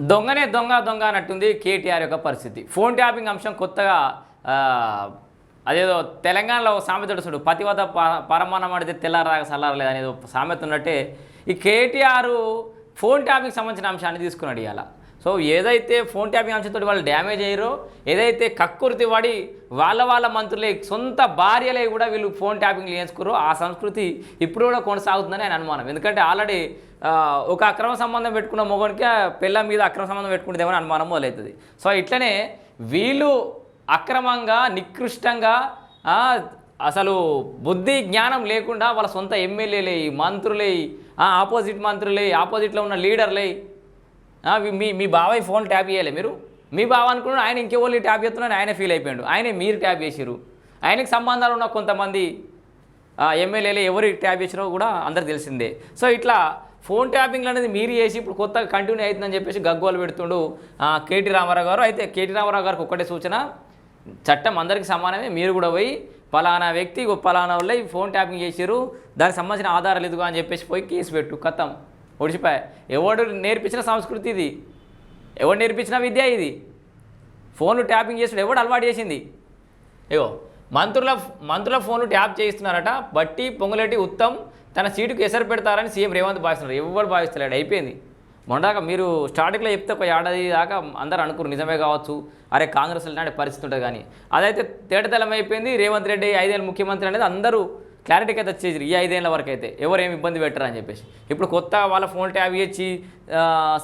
దొంగనే దొంగ దొంగ అన్నట్టుంది కేటీఆర్ యొక్క పరిస్థితి. ఫోన్ ట్యాపింగ్ అంశం కొత్తగా అదేదో తెలంగాణలో ఒక సామెత చూడు పతివత ప- పరమాణం అడితే తెల్లారాక సల్లారలేదు అనేది ఒక సామెత ఉన్నట్టే. ఈ కేటీఆర్ ఫోన్ ట్యాపింగ్ సంబంధించిన అంశాన్ని తీసుకున్నాడు ఇవాళ సో ఏదైతే ఫోన్ ట్యాపింగ్ అంశంతో వాళ్ళు డ్యామేజ్ అయ్యారో ఏదైతే కక్కుర్తి పడి వాళ్ళ వాళ్ళ మంత్రులే సొంత భార్యలే కూడా వీళ్ళు ఫోన్ ట్యాపింగ్ చేసుకురో ఆ సంస్కృతి ఇప్పుడు కూడా కొనసాగుతుందని ఆయన అనుమానం. ఎందుకంటే ఆల్రెడీ ఒక అక్రమ సంబంధం పెట్టుకున్న మొగనికి పిల్ల మీద అక్రమ సంబంధం పెట్టుకుంటేదేమో అనుమానం మొదలవుతుంది. సో ఇట్లనే వీళ్ళు అక్రమంగా నికృష్టంగా అసలు బుద్ధి జ్ఞానం లేకుండా వాళ్ళ సొంత ఎమ్మెల్యేలే మంత్రులే ఆపోజిట్ మంత్రులే ఆపోజిట్లో ఉన్న లీడర్లే మీ- మీ బాబాయ్ ఫోన్ ట్యాప్ చేయాలి మీరు. మీ బావ అనుకున్నాడు ఆయన ఇంకెవరు ట్యాప్ చేస్తున్నారని ఆయన ఫీల్ అయిపోయాడు. ఆయనే మీరు ట్యాప్ చేసిరు ఆయనకి సంబంధాలు ఉన్న కొంతమంది ఎమ్మెల్యేలు ఎవరు ట్యాప్ చేసినో కూడా అందరికి తెలిసిందే. సో ఇట్లా ఫోన్ ట్యాపింగ్ అనేది మీరు చేసి ఇప్పుడు కొత్తగా కంటిన్యూ అవుతుందని చెప్పేసి గగ్గోలు పెడుతుండు కేటీ రామారావు గారు. అయితే కేటీ రామారావు గారికి ఒక్కటే సూచన చట్టం అందరికీ సమానమే. మీరు కూడా పోయి పలానా వ్యక్తి పలానా వాళ్ళే ఫోన్ ట్యాపింగ్ చేసారు దానికి సంబంధించిన ఆధారాలు ఎదుగు అని చెప్పేసి పోయి కేసు పెట్టు. కథం. ఒడిచిపోయా ఎవడు నేర్పించిన సంస్కృతి ఇది? ఎవడు నేర్పించిన విద్య ఇది? ఫోన్లు ట్యాపింగ్ చేసిన ఎవడు అలవాటు చేసింది? ఏవో మంత్రుల మంత్రుల ఫోన్లు ట్యాప్ చేయిస్తున్నారట. బట్టి పొంగులెట్టి ఉత్తమ్ తన సీటుకు ఎసరు పెడతారని సీఎం రేవంత్ భావిస్తున్నారు. ఎవరు భావిస్తలేడు? అయిపోయింది. మొన్నదాకా మీరు స్టార్టింగ్లో చెప్తే ఒక ఏడాది దాకా అందరూ అనుకున్నారు నిజమే కావచ్చు. అరే కాంగ్రెస్ లాంటి పరిస్థితి ఉంటుంది కానీ. అదైతే తేటతలం అయిపోయింది. రేవంత్ రెడ్డి ఐదేళ్ళు ముఖ్యమంత్రి అనేది అందరూ క్లారిటీకి అయితే వచ్చేసి ఈ ఐదేళ్ళ వరకు అయితే. ఎవరు ఇబ్బంది పెట్టరు అని చెప్పేసి. ఇప్పుడు కొత్త వాళ్ళ ఫోన్ ట్యాబ్ ఇచ్చి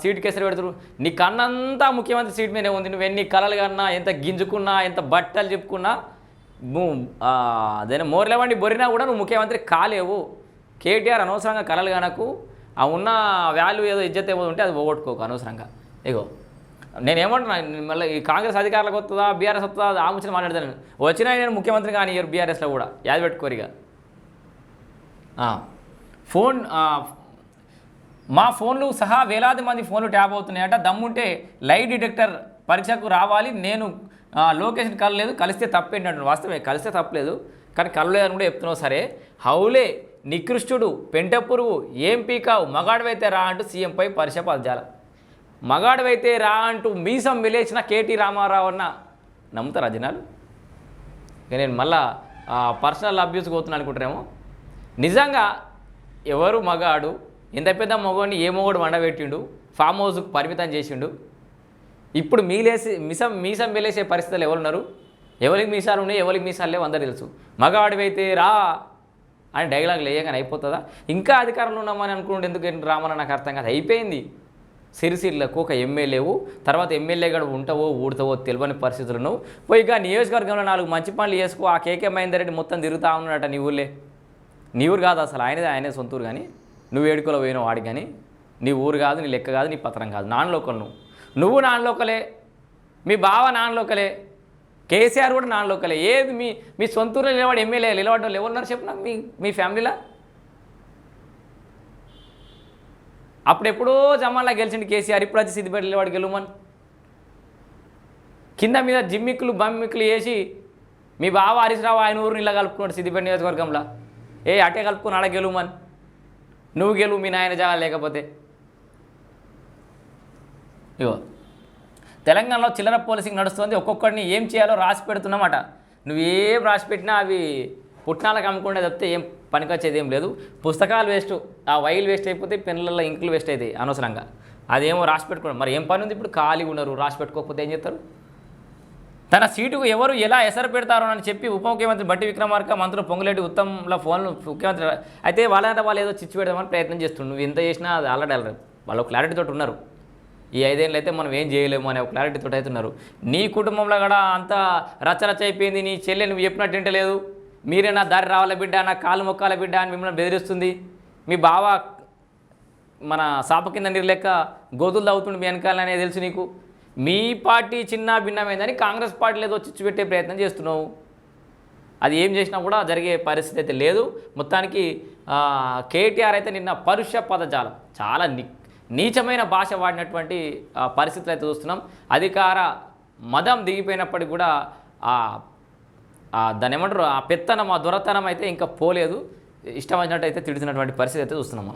సీట్ కేసులు పెడతారు. నీ కన్నంతా ముఖ్యమంత్రి సీట్ మీదే ఉంది. నువ్వు ఎన్ని కలలు కన్నా ఎంత గింజుకున్నా ఎంత బట్టలు చెప్పుకున్నా అదే మోర్లేవండి బొరినా కూడా నువ్వు ముఖ్యమంత్రి కాలేవు. కేటీఆర్ అనవసరంగా కలలు కనకు. ఆ ఉన్న వాల్యూ ఏదో ఇజ్జత్ ఏమో ఉంటే అది పోగొట్టుకోకు అనవసరంగా. ఇగో నేనేమంటున్నా మళ్ళీ ఈ కాంగ్రెస్ అధికారులకు వస్తుందా బీఆర్ఎస్ వస్తుందా ఆ ముచ్చిన మాట్లాడతాను. వచ్చినా నేను ముఖ్యమంత్రి కానీ బీఆర్ఎస్లో కూడా. యాద పెట్టుకోరిగా ఫోన్ మా ఫోన్లు సహా వేలాది మంది ఫోన్లు ట్యాప్ అవుతున్నాయట. దమ్ముంటే లైట్ డిటెక్టర్ పరీక్షకు రావాలి. నేను లొకేషన్ కలలేదు. కలిస్తే తప్పేంటంటు వాస్తవమే కలిస్తే తప్పలేదు. కానీ కలలేదు అని కూడా చెప్తున్నావు సరే. హౌలే నికృష్టుడు పెంట పురుగు ఏం పీకావు మగాడవైతే రా అంటూ సీఎంపై పరిష పదజాల మగాడవైతే రా అంటూ మీసం విలేచిన కేటీ రామారావు అన్న నమ్ముతారా జనాలు? ఇక నేను మళ్ళా పర్సనల్ అబ్యూస్కి పోతున్నాను అనుకుంటారేమో నిజంగా ఎవరు మగాడు ఇంత పెద్ద మగవాడిని ఏ మగవాడు వండబెట్టిండు ఫామ్ హౌస్కు పరిమితం చేసిండు? ఇప్పుడు మీలేసి మిసం మీసం వెలేసే పరిస్థితులు ఎవరున్నారు? ఎవరికి మీసాలు ఉన్నాయి ఎవరికి మీసాలు లేవు అందరూ తెలుసు. మగవాడివైతే రా అని డైలాగ్ లేయగానే అయిపోతుందా? ఇంకా అధికారంలో ఉన్నామని అనుకుంటే ఎందుకు రామని నాకు అర్థం కాదు. అయిపోయింది. సిరిసిల్లకు ఒక ఎమ్మెల్యేవు తర్వాత ఎమ్మెల్యే గడు ఉంటావో ఊడతావో తెలియని పరిస్థితులు నువ్వు. పోయి ఇక నియోజకవర్గంలో నాలుగు మంచి పనులు చేసుకో ఆ కేకే మహేందర్ రెడ్డి మొత్తం తిరుగుతా ఉన్నాడట నీ ఊళ్ళే. నీ ఊరు కాదు అసలు ఆయనదే ఆయనే సొంత ఊరు కానీ నువ్వు ఏడుకోలో పోయిన వాడి కానీ నీ ఊరు కాదు నీ లెక్క కాదు నీ పత్రం కాదు. నాన్ లోకల్ నువ్వు. నువ్వు నాన్ లోకలే మీ బావ నాన్ లోకలే కేసీఆర్ కూడా నాన్ లోకలే. ఏది మీ మీ సొంత ఊరిలో నిలబడి ఎమ్మెల్యే నిలబడడం ఎవరు ఉన్నారు మీ మీ ఫ్యామిలీలో? అప్పుడెప్పుడో జమాన్లా గెలిచిండు కేసీఆర్ ఇప్పుడు వచ్చి సిద్దిపేట నిలబడి గెలుమని. కింద మీద జిమ్మిక్కులు బమ్మిక్కులు వేసి మీ బావ హరీశ్రావు ఆయన ఊరిని ఇలా కలుపుకున్నాడు సిద్దిపేట నియోజకవర్గంలో. ఏ అటే కలుపుకుని ఆడ గెలుమని నువ్వు గెలువు మీ నాయన జాగా లేకపోతే. ఇగో తెలంగాణలో చిల్లర పోలీసింగ్ నడుస్తుంది. ఒక్కొక్కడిని ఏం చేయాలో రాసి పెడుతున్నామట. నువ్వు ఏం రాసి పెట్టినా అవి పుట్నాలకు అమ్ముకుంటే తప్పితే ఏం పనికొచ్చేది ఏం లేదు. పుస్తకాలు వేస్ట్ ఆ వైల్ వేస్ట్ అయిపోతే పెన్నులలో ఇంకులు వేస్ట్ అవుతాయి అనవసరంగా. అదేమో రాసి పెట్టుకోవడం మరి ఏం పని ఉంది ఇప్పుడు? ఖాళీ ఉన్నారు రాసి పెట్టుకోకపోతే ఏం చేస్తారు? తన సీటుకు ఎవరు ఎలా ఎసరు పెడతారో అని చెప్పి ఉప ముఖ్యమంత్రి బట్టి విక్రమార్క మంత్రులు పొంగులేటి ఉత్తమ్ల ఫోన్లు ముఖ్యమంత్రి అయితే వాళ్ళంటే వాళ్ళు ఏదో చిచ్చు పెడదామని ప్రయత్నం చేస్తుండ్రు. నువ్వు ఎంత చేసినా అది ఆల్రెడీ వెళ్ళరు వాళ్ళు క్లారిటీ తోటి ఉన్నారు. ఈ ఐదేళ్ళు అయితే మనం ఏం చేయలేము అనే ఒక క్లారిటీ తోటి అయితే ఉన్నారు. నీ కుటుంబంలో కూడా అంత రచ్చరచ్చ అయిపోయింది. నీ చెల్లె నువ్వు చెప్పినట్టు వింటలేదు. మీరే నా దారి రావాల బిడ్డ? నా కాలు మొక్కాల బిడ్డ? అని మిమ్మల్ని బెదిరిస్తుంది. మీ బావ మన సాప కింద నీరు లెక్క గోతులు తవ్వుతుండు మీ వెనకాలనే తెలుసు నీకు. మీ పార్టీ చిన్న భిన్నమైందని కాంగ్రెస్ పార్టీలో ఏదో చిచ్చు పెట్టే ప్రయత్నం చేస్తున్నావు. అది ఏం చేసినా కూడా జరిగే పరిస్థితి అయితే లేదు. మొత్తానికి కేటీఆర్ అయితే నిన్న పరుష పదజాలం. చాలా ని నీచమైన భాష వాడినటువంటి పరిస్థితులు అయితే చూస్తున్నాం. అధికార మదం దిగిపోయినప్పటికీ కూడా దాని ఏమంటారు? ఆ పెత్తనం ఆ దొరతనం అయితే ఇంకా పోలేదు. ఇష్టం వచ్చినట్టు అయితే తిడుతున్నటువంటి పరిస్థితి అయితే చూస్తున్నాం